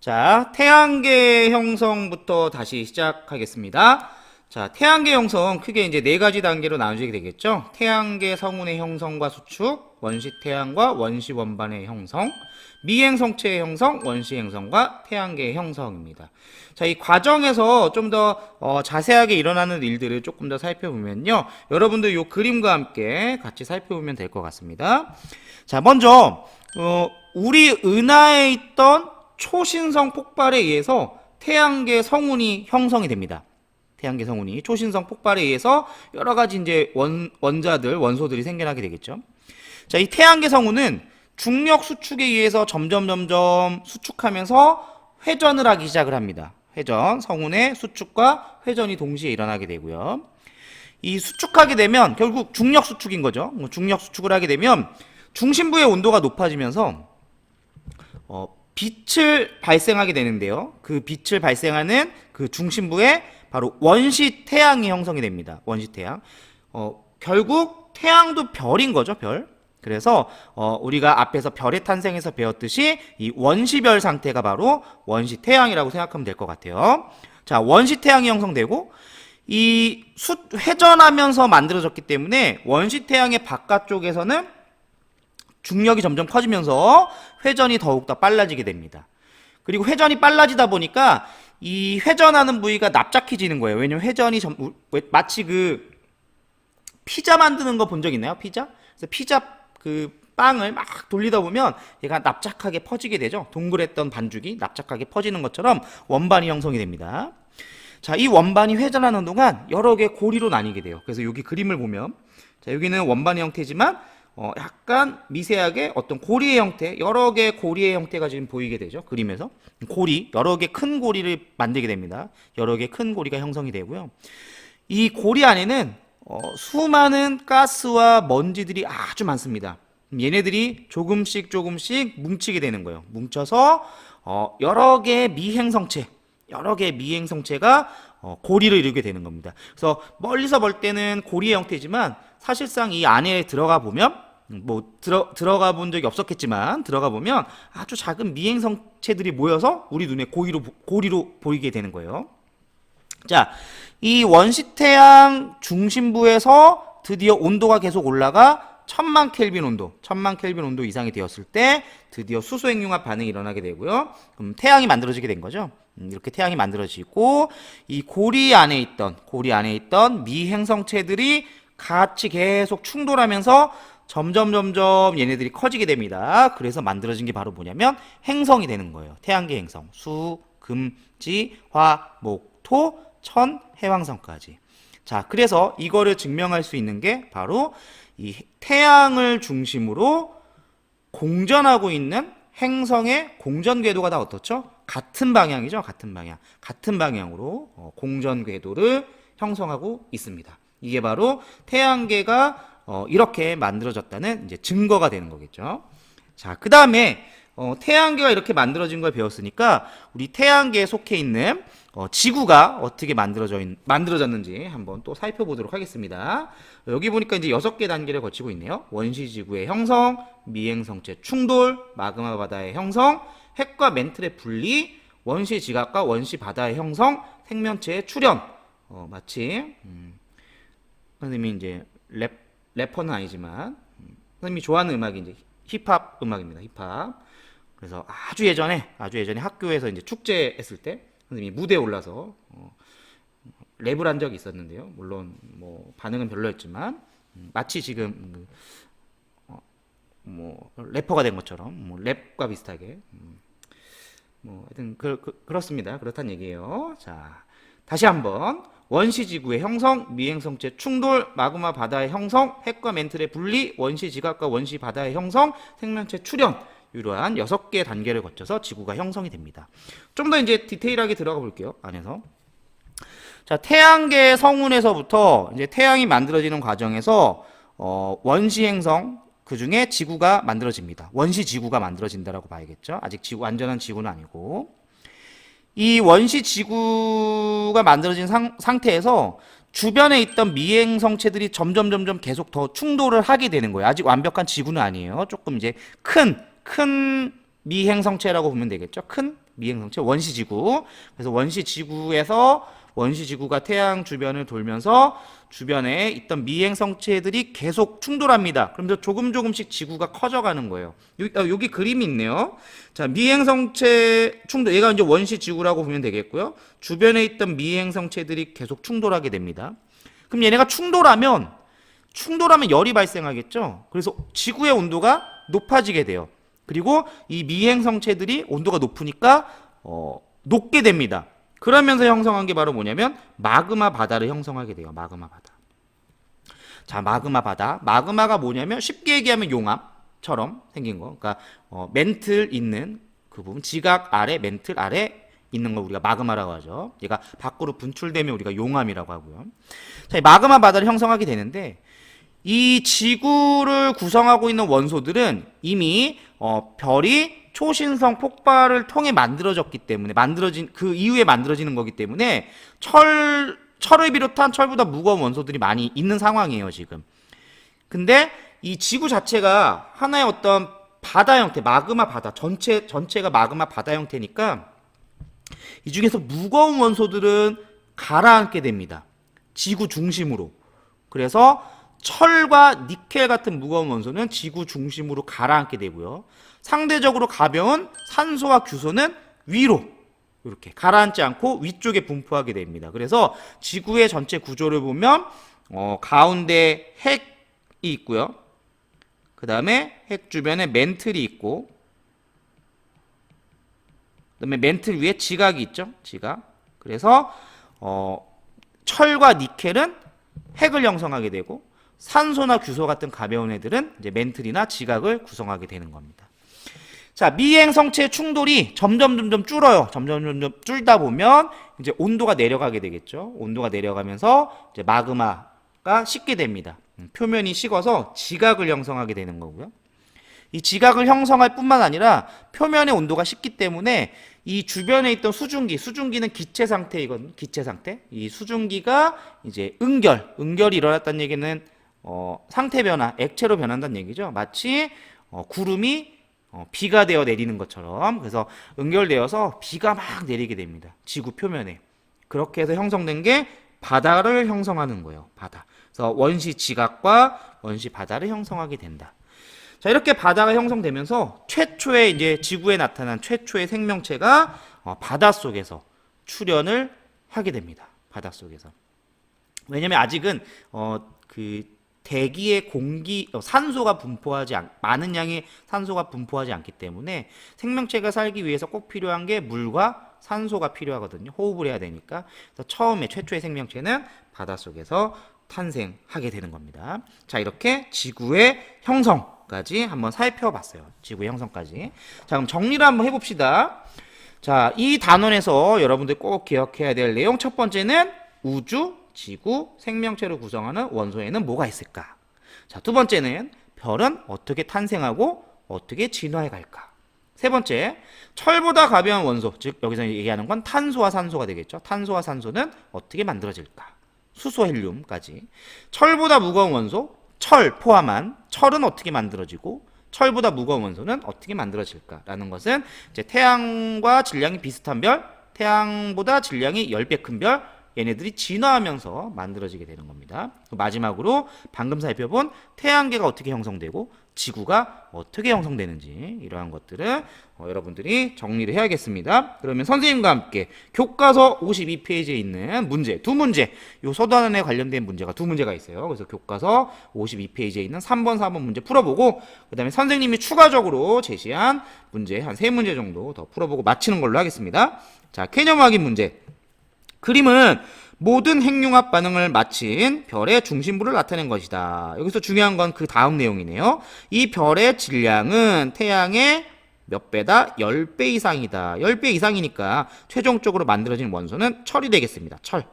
자, 태양계 형성부터 다시 시작하겠습니다. 자, 태양계 형성 크게 이제 네 가지 단계로 나눠지게 되겠죠. 태양계 성운의 형성과 수축, 원시 태양과 원시 원반의 형성, 미행 성체의 형성, 원시 행성과 태양계의 형성입니다. 자, 이 과정에서 좀더 어, 자세하게 일어나는 일들을 조금 더 살펴보면요. 여러분들 이 그림과 함께 같이 살펴보면 될 것 같습니다. 자, 먼저 어, 우리 은하에 있던 초신성 폭발에 의해서 태양계 성운이 형성이 됩니다. 태양계 성운이 초신성 폭발에 의해서 여러 가지 이제 원, 원자들, 원소들이 생겨나게 되겠죠. 자, 이 태양계 성운은 중력 수축에 의해서 점점 점점 수축하면서 회전을 하기 시작을 합니다. 회전, 성운의 수축과 회전이 동시에 일어나게 되고요. 이 수축하게 되면 결국 중력 수축인 거죠. 뭐 중력 수축을 하게 되면 중심부의 온도가 높아지면서 어, 빛을 발생하게 되는데요. 그 빛을 발생하는 그 중심부에 바로 원시 태양이 형성이 됩니다. 원시 태양. 어, 결국 태양도 별인 거죠, 별. 그래서 어, 우리가 앞에서 별의 탄생에서 배웠듯이 이 원시별 상태가 바로 원시 태양이라고 생각하면 될 것 같아요. 자, 원시 태양이 형성되고 이 수, 회전하면서 만들어졌기 때문에 원시 태양의 바깥쪽에서는 중력이 점점 커지면서 회전이 더욱더 빨라지게 됩니다. 그리고 회전이 빨라지다 보니까 이 회전하는 부위가 납작해지는 거예요. 왜냐면 회전이 점, 마치 그 피자 만드는 거 본 적 있나요? 피자? 그래서 피자 그 빵을 막 돌리다 보면 얘가 납작하게 퍼지게 되죠. 동그랬던 반죽이 납작하게 퍼지는 것처럼 원반이 형성이 됩니다. 자, 이 원반이 회전하는 동안 여러 개 고리로 나뉘게 돼요. 그래서 여기 그림을 보면 자, 여기는 원반의 형태지만 어, 약간 미세하게 어떤 고리의 형태, 여러 개 고리의 형태가 지금 보이게 되죠. 그림에서. 고리, 여러 개 큰 고리를 만들게 됩니다. 여러 개 큰 고리가 형성이 되고요. 이 고리 안에는 어, 수많은 가스와 먼지들이 아주 많습니다. 얘네들이 조금씩 조금씩 뭉치게 되는 거예요. 뭉쳐서 어, 여러 개의 미행성체, 여러 개의 미행성체가 어, 고리를 이루게 되는 겁니다. 그래서 멀리서 볼 때는 고리의 형태지만 사실상 이 안에 들어가 보면 음, 뭐 들어 들어가 본 적이 없었겠지만 들어가 보면 아주 작은 미행 성체들이 모여서 우리 눈에 고리로 보- 고리로 보이게 되는 거예요. 자, 이 원시 태양 중심부에서 드디어 온도가 계속 올라가 천만 켈빈 온도, 천만 켈빈 온도 이상이 되었을 때 드디어 수소 핵융합 반응이 일어나게 되고요. 그럼 태양이 만들어지게 된 거죠. 음, 이렇게 태양이 만들어지고 이 고리 안에 있던 고리 안에 있던 미행성체들이 같이 계속 충돌하면서 점점 점점 얘네들이 커지게 됩니다. 그래서 만들어진 게 바로 뭐냐면 행성이 되는 거예요. 태양계 행성. 수, 금, 지, 화, 목, 토, 천, 해왕성까지. 자, 그래서 이거를 증명할 수 있는 게 바로 이 태양을 중심으로 공전하고 있는 행성의 공전 궤도가 다 어떻죠? 같은 방향이죠. 같은 방향. 같은 방향으로 어, 공전 궤도를 형성하고 있습니다. 이게 바로 태양계가 어, 이렇게 만들어졌다는 이제 증거가 되는 거겠죠. 자, 그 다음에 어, 태양계가 이렇게 만들어진 걸 배웠으니까 우리 태양계에 속해 있는 어, 지구가 어떻게 만들어져 있, 만들어졌는지 한번 또 살펴보도록 하겠습니다. 여기 보니까 이제 여섯 개 단계를 거치고 있네요. 원시 지구의 형성, 미행 성체 충돌, 마그마 바다의 형성, 핵과 멘틀의 분리, 원시 지각과 원시 바다의 형성, 생명체의 출현. 어, 마치 음, 선생님이 이제 랩 래퍼는 아니지만 음, 선생님이 좋아하는 음악이 이제 힙합 음악입니다. 힙합. 그래서 아주 예전에 아주 예전에 학교에서 이제 축제 했을 때 선생님이 무대에 올라서 어, 랩을 한 적이 있었는데요. 물론 뭐 반응은 별로였지만 음, 마치 지금 그, 어, 뭐 래퍼가 된 것처럼 뭐 랩과 비슷하게 음, 뭐 하여튼 그, 그, 그렇습니다. 그렇단 얘기예요. 자 다시 한번 원시 지구의 형성, 미행성체 충돌, 마그마 바다의 형성, 핵과 멘틀의 분리, 원시 지각과 원시 바다의 형성, 생명체 출현 이러한 여섯 개 단계를 거쳐서 지구가 형성이 됩니다. 좀 더 이제 디테일하게 들어가 볼게요. 안에서. 자, 태양계 성운에서부터 이제 태양이 만들어지는 과정에서 어, 원시 행성 그 중에 지구가 만들어집니다. 원시 지구가 만들어진다라고 봐야겠죠. 아직 지구 완전한 지구는 아니고 이 원시 지구가 만들어진 상, 상태에서 주변에 있던 미행 성체들이 점점 점점 계속 더 충돌을 하게 되는 거예요. 아직 완벽한 지구는 아니에요. 조금 이제 큰 큰 미행 성체라고 보면 되겠죠. 큰 미행 성체 원시 지구. 그래서 원시 지구에서 원시 지구가 태양 주변을 돌면서 주변에 있던 미행 성체들이 계속 충돌합니다. 그러면서 조금 조금씩 지구가 커져가는 거예요. 여기, 아, 여기 그림이 있네요. 자, 미행 성체 충돌, 얘가 이제 원시 지구라고 보면 되겠고요. 주변에 있던 미행 성체들이 계속 충돌하게 됩니다. 그럼 얘네가 충돌하면 충돌하면 열이 발생하겠죠. 그래서 지구의 온도가 높아지게 돼요. 그리고 이 미행 성체들이 온도가 높으니까 어, 녹게 됩니다. 그러면서 형성한 게 바로 뭐냐면 마그마 바다를 형성하게 돼요. 마그마 바다. 자, 마그마 바다. 마그마가 뭐냐면 쉽게 얘기하면 용암처럼 생긴 거. 그러니까 어, 멘틀 있는 그 부분, 지각 아래, 멘틀 아래 있는 걸 우리가 마그마라고 하죠. 얘가 밖으로 분출되면 우리가 용암이라고 하고요. 자, 이 마그마 바다를 형성하게 되는데 이 지구를 구성하고 있는 원소들은 이미 어, 별이 초신성 폭발을 통해 만들어졌기 때문에 만들어진 그 이후에 만들어지는 거기 때문에 철 철을 비롯한 철보다 무거운 원소들이 많이 있는 상황이에요 지금. 근데 이 지구 자체가 하나의 어떤 바다 형태, 마그마 바다 전체 전체가 마그마 바다 형태니까 이 중에서 무거운 원소들은 가라앉게 됩니다. 지구 중심으로. 그래서 철과 니켈 같은 무거운 원소는 지구 중심으로 가라앉게 되고요. 상대적으로 가벼운 산소와 규소는 위로 이렇게 가라앉지 않고 위쪽에 분포하게 됩니다. 그래서 지구의 전체 구조를 보면 어, 가운데 핵이 있고요. 그 다음에 핵 주변에 멘틀이 있고 그 다음에 멘틀 위에 지각이 있죠. 지각. 그래서 어, 철과 니켈은 핵을 형성하게 되고 산소나 규소 같은 가벼운 애들은 이제 멘틀이나 지각을 구성하게 되는 겁니다. 자, 미행 성체 충돌이 점점 점점 줄어요. 점점 점점 줄다 보면 이제 온도가 내려가게 되겠죠. 온도가 내려가면서 이제 마그마가 식게 됩니다. 음, 표면이 식어서 지각을 형성하게 되는 거고요. 이 지각을 형성할 뿐만 아니라 표면의 온도가 식기 때문에 이 주변에 있던 수증기, 수증기는 기체 상태이거든요. 기체 상태. 이 수증기가 이제 응결, 응결이 일어났다는 얘기는 어, 상태 변화, 액체로 변한다는 얘기죠. 마치 어, 구름이 어, 비가 되어 내리는 것처럼 그래서 응결되어서 비가 막 내리게 됩니다. 지구 표면에. 그렇게 해서 형성된 게 바다를 형성하는 거예요. 바다. 그래서 원시 지각과 원시 바다를 형성하게 된다. 자, 이렇게 바다가 형성되면서 최초의 이제 지구에 나타난 최초의 생명체가 어, 바닷속에서 출현을 하게 됩니다. 바닷속에서. 왜냐면 아직은 어, 그 대기의 공기 어, 산소가 분포하지 않, 많은 양의 산소가 분포하지 않기 때문에 생명체가 살기 위해서 꼭 필요한 게 물과 산소가 필요하거든요. 호흡을 해야 되니까. 그래서 처음에 최초의 생명체는 바닷속에서 탄생하게 되는 겁니다. 자, 이렇게 지구의 형성까지 한번 살펴봤어요. 지구의 형성까지. 자, 그럼 정리를 한번 해봅시다. 자, 이 단원에서 여러분들 꼭 기억해야 될 내용 첫 번째는 우주, 지구, 생명체를 구성하는 원소에는 뭐가 있을까? 자, 두 번째는 별은 어떻게 탄생하고 어떻게 진화해 갈까? 세 번째, 철보다 가벼운 원소, 즉 여기서 얘기하는 건 탄소와 산소가 되겠죠. 탄소와 산소는 어떻게 만들어질까? 수소, 헬륨까지. 철보다 무거운 원소, 철 포함한 철은 어떻게 만들어지고 철보다 무거운 원소는 어떻게 만들어질까라는 것은 이제 태양과 질량이 비슷한 별, 태양보다 질량이 10배 큰 별, 얘네들이 진화하면서 만들어지게 되는 겁니다. 마지막으로 방금 살펴본 태양계가 어떻게 형성되고 지구가 어떻게 형성되는지 이러한 것들을 어, 여러분들이 정리를 해야겠습니다. 그러면 선생님과 함께 교과서 52페이지에 있는 문제 두 문제 요 서단에 관련된 문제가 두 문제가 있어요. 그래서 교과서 52페이지에 있는 3번, 4번 문제 풀어보고 그다음에 선생님이 추가적으로 제시한 문제 한 세 문제 정도 더 풀어보고 마치는 걸로 하겠습니다. 자, 개념 확인 문제. 그림은 모든 핵융합 반응을 마친 별의 중심부를 나타낸 것이다. 여기서 중요한 건 그 다음 내용이네요. 이 별의 질량은 태양의 몇 배다? 10배 이상이다. 10배 이상이니까 최종적으로 만들어진 원소는 철이 되겠습니다. 철.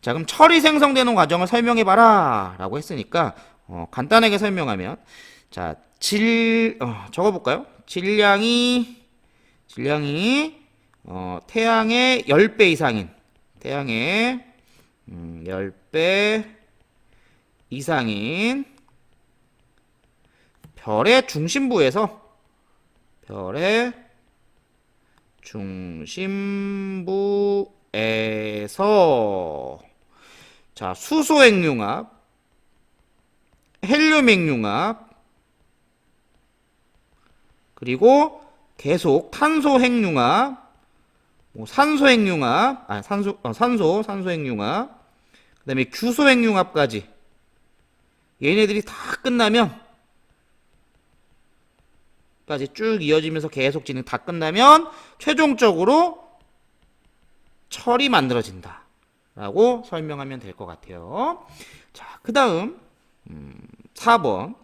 자, 그럼 철이 생성되는 과정을 설명해 봐라. 라고 했으니까 어, 간단하게 설명하면 자, 질 어, 적어 볼까요? 질량이 질량이 어, 태양의 10배 이상인 태양의 음, 10배 이상인 별의 중심부에서 별의 중심부에서 자, 수소 핵융합, 헬륨 핵융합, 그리고 계속 탄소 핵융합, 뭐 산소 핵융합, 아 산소 어, 산소 산소 핵융합, 그다음에 규소 핵융합까지 얘네들이 다 끝나면 까지 쭉 이어지면서 계속 진행 다 끝나면 최종적으로 철이 만들어진다. 라고 설명하면 될 것 같아요. 자, 그 다음, 음, 4번.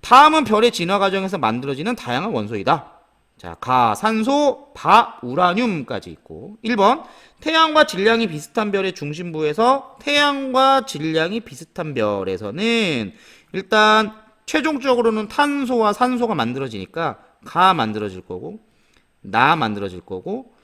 다음은 별의 진화 과정에서 만들어지는 다양한 원소이다. 자, 가, 산소, 바, 우라늄까지 있고. 1번. 태양과 질량이 비슷한 별의 중심부에서 태양과 질량이 비슷한 별에서는 일단 최종적으로는 탄소와 산소가 만들어지니까 가 만들어질 거고 나 만들어질 거고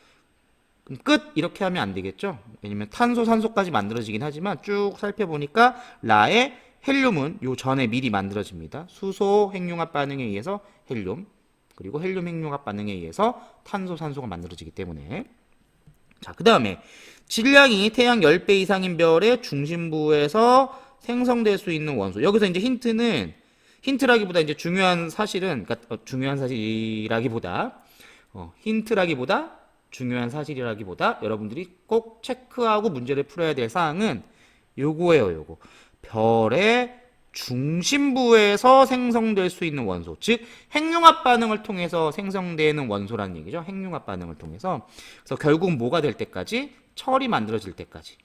그럼 끝 이렇게 하면 안 되겠죠? 왜냐면 탄소, 산소까지 만들어지긴 하지만 쭉 살펴보니까 라의 헬륨은 요 전에 미리 만들어집니다. 수소 핵융합 반응에 의해서 헬륨 그리고 헬륨 핵융합 반응에 의해서 탄소, 산소가 만들어지기 때문에 자, 그 다음에 질량이 태양 10배 이상인 별의 중심부에서 생성될 수 있는 원소. 여기서 이제 힌트는 힌트라기보다 이제 중요한 사실은 그러니까 어, 중요한 사실이라기보다 어, 힌트라기보다 중요한 사실이라기보다 여러분들이 꼭 체크하고 문제를 풀어야 될 사항은 요거예요, 요거. 별의 중심부에서 생성될 수 있는 원소, 즉 핵융합 반응을 통해서 생성되는 원소라는 얘기죠. 핵융합 반응을 통해서. 그래서 결국 뭐가 될 때까지 철이 만들어질 때까지.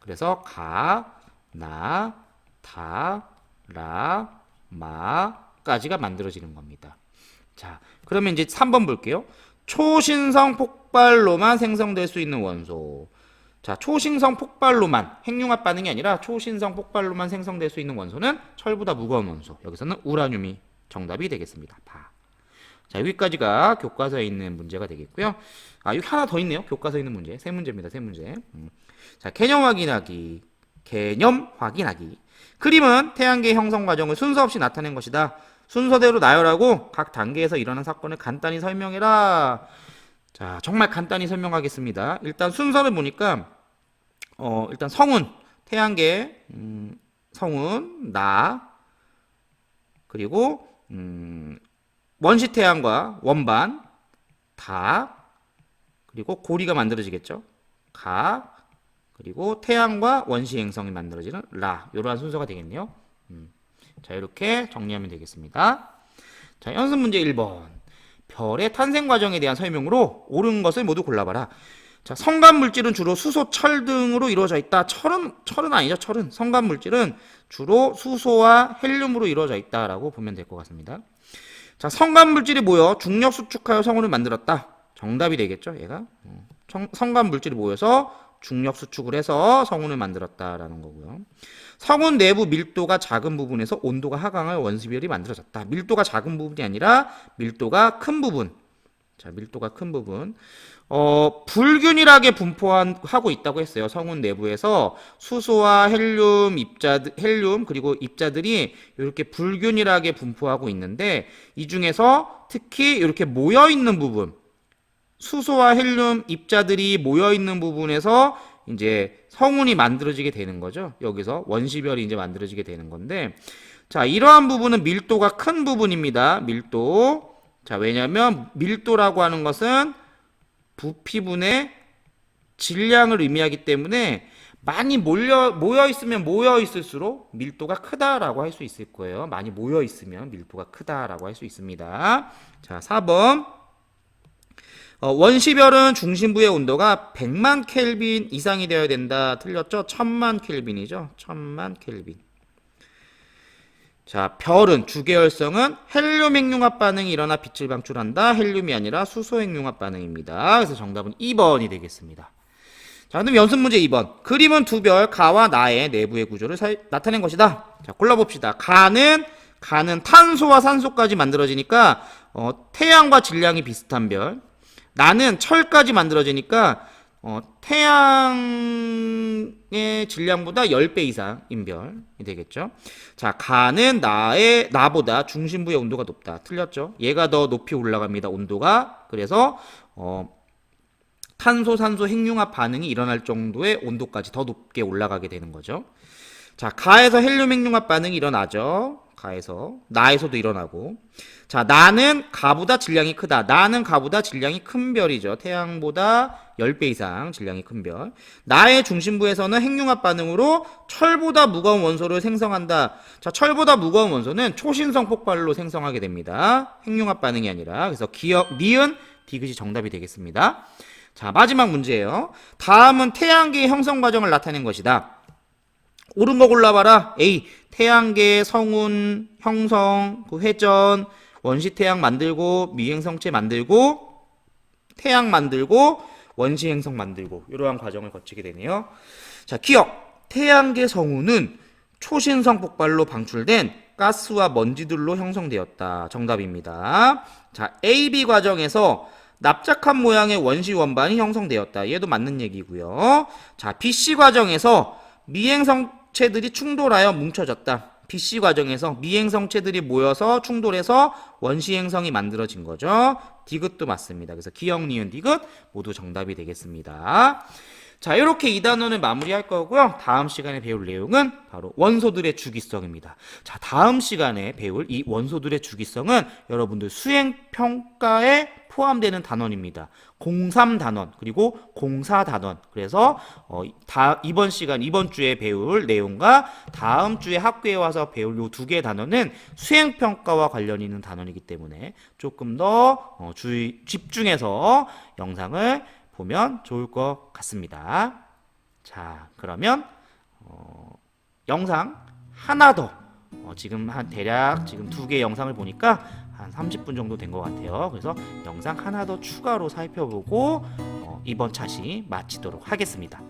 그래서 가, 나, 다, 라, 마까지가 만들어지는 겁니다. 자, 그러면 이제 3번 볼게요. 초신성 폭발로만 생성될 수 있는 원소. 자, 초신성 폭발로만 핵융합 반응이 아니라 초신성 폭발로만 생성될 수 있는 원소는 철보다 무거운 원소. 여기서는 우라늄이 정답이 되겠습니다. 바. 자, 여기까지가 교과서에 있는 문제가 되겠고요. 아, 여기 하나 더 있네요. 교과서에 있는 문제. 세 문제입니다. 세 문제. 음. 자, 개념 확인하기. 개념 확인하기. 그림은 태양계 형성 과정을 순서 없이 나타낸 것이다. 순서대로 나열하고 각 단계에서 일어난 사건을 간단히 설명해라. 자, 정말 간단히 설명하겠습니다. 일단 순서를 보니까 어, 일단 성운, 태양계, 음, 성운, 나, 그리고, 음, 원시 태양과 원반, 다, 그리고 고리가 만들어지겠죠. 가, 그리고 태양과 원시 행성이 만들어지는 라, 이러한 순서가 되겠네요. 음. 자, 이렇게 정리하면 되겠습니다. 자, 연습 문제 1번. 별의 탄생 과정에 대한 설명으로 옳은 것을 모두 골라봐라. 자, 성간 물질은 주로 수소, 철 등으로 이루어져 있다. 철은 철은 아니죠. 철은 성간 물질은 주로 수소와 헬륨으로 이루어져 있다라고 보면 될 것 같습니다. 자, 성간 물질이 모여 중력 수축하여 성운을 만들었다. 정답이 되겠죠, 얘가. 어, 성, 성간 물질이 모여서 중력 수축을 해서 성운을 만들었다라는 거고요. 성운 내부 밀도가 작은 부분에서 온도가 하강할 원시별이 만들어졌다. 밀도가 작은 부분이 아니라 밀도가 큰 부분. 자, 밀도가 큰 부분. 어, 불균일하게 분포하고 있다고 했어요. 성운 내부에서 수소와 헬륨 입자들, 헬륨 그리고 입자들이 이렇게 불균일하게 분포하고 있는데 이 중에서 특히 이렇게 모여 있는 부분, 수소와 헬륨 입자들이 모여 있는 부분에서 이제 성운이 만들어지게 되는 거죠. 여기서 원시별이 이제 만들어지게 되는 건데 자, 이러한 부분은 밀도가 큰 부분입니다. 밀도. 자, 왜냐면 밀도라고 하는 것은 부피분의 질량을 의미하기 때문에 많이 몰려 모여 있으면 모여 있을수록 밀도가 크다라고 할 수 있을 거예요. 많이 모여 있으면 밀도가 크다라고 할 수 있습니다. 자, 4번. 어, 원시별은 중심부의 온도가 100만 켈빈 이상이 되어야 된다. 틀렸죠? 1000만 켈빈이죠. 1000만 켈빈. 자, 별은 주계열성은 헬륨 핵융합 반응이 일어나 빛을 방출한다. 헬륨이 아니라 수소 핵융합 반응입니다. 그래서 정답은 2번이 되겠습니다. 자, 그럼 연습 문제 2번. 그림은 두 별 가와 나의 내부의 구조를 사, 나타낸 것이다. 자, 골라봅시다. 가는 가는 탄소와 산소까지 만들어지니까 어, 태양과 질량이 비슷한 별. 나는 철까지 만들어지니까 어, 태양의 질량보다 10배 이상 인 별이 되겠죠. 자, 가는 나의 나보다 중심부의 온도가 높다. 틀렸죠? 얘가 더 높이 올라갑니다. 온도가. 그래서 어, 탄소 산소 핵융합 반응이 일어날 정도의 온도까지 더 높게 올라가게 되는 거죠. 자, 가에서 헬륨 핵융합 반응이 일어나죠. 가에서 나에서도 일어나고. 자, 나는 가보다 질량이 크다. 나는 가보다 질량이 큰 별이죠. 태양보다 10배 이상 질량이 큰 별. 나의 중심부에서는 핵융합 반응으로 철보다 무거운 원소를 생성한다. 자, 철보다 무거운 원소는 초신성 폭발로 생성하게 됩니다. 핵융합 반응이 아니라. 그래서 기억, 니은, 디귿이 정답이 되겠습니다. 자, 마지막 문제예요. 다음은 태양계의 형성 과정을 나타낸 것이다. 옳은 거 골라봐라. A. 태양계 성운 형성, 그 회전, 원시 태양 만들고 미행성체 만들고 태양 만들고 원시 행성 만들고 이러한 과정을 거치게 되네요. 자, 기억. 태양계 성운은 초신성 폭발로 방출된 가스와 먼지들로 형성되었다. 정답입니다. 자, A, B 과정에서 납작한 모양의 원시 원반이 형성되었다. 얘도 맞는 얘기고요. 자, BC 과정에서 미행성체들이 충돌하여 뭉쳐졌다. BC 과정에서 미행성체들이 모여서 충돌해서 원시행성이 만들어진 거죠. 디귿도 맞습니다. 그래서 기억, 니은, 디귿 모두 정답이 되겠습니다. 자, 이렇게 이 단원을 마무리할 거고요. 다음 시간에 배울 내용은 바로 원소들의 주기성입니다. 자, 다음 시간에 배울 이 원소들의 주기성은 여러분들 수행 평가에 포함되는 단원입니다. 03 단원 그리고 04 단원. 그래서 어, 다 이번 시간 이번 주에 배울 내용과 다음 주에 학교에 와서 배울 요 두 개의 단원은 수행 평가와 관련 있는 단원이기 때문에 조금 더 어, 주의 집중해서 영상을 보면 좋을 것 같습니다. 자, 그러면 어, 영상 하나 더 어, 지금 한 대략 지금 두 개 영상을 보니까 한 30분 정도 된 것 같아요. 그래서 영상 하나 더 추가로 살펴보고 어, 이번 차시 마치도록 하겠습니다.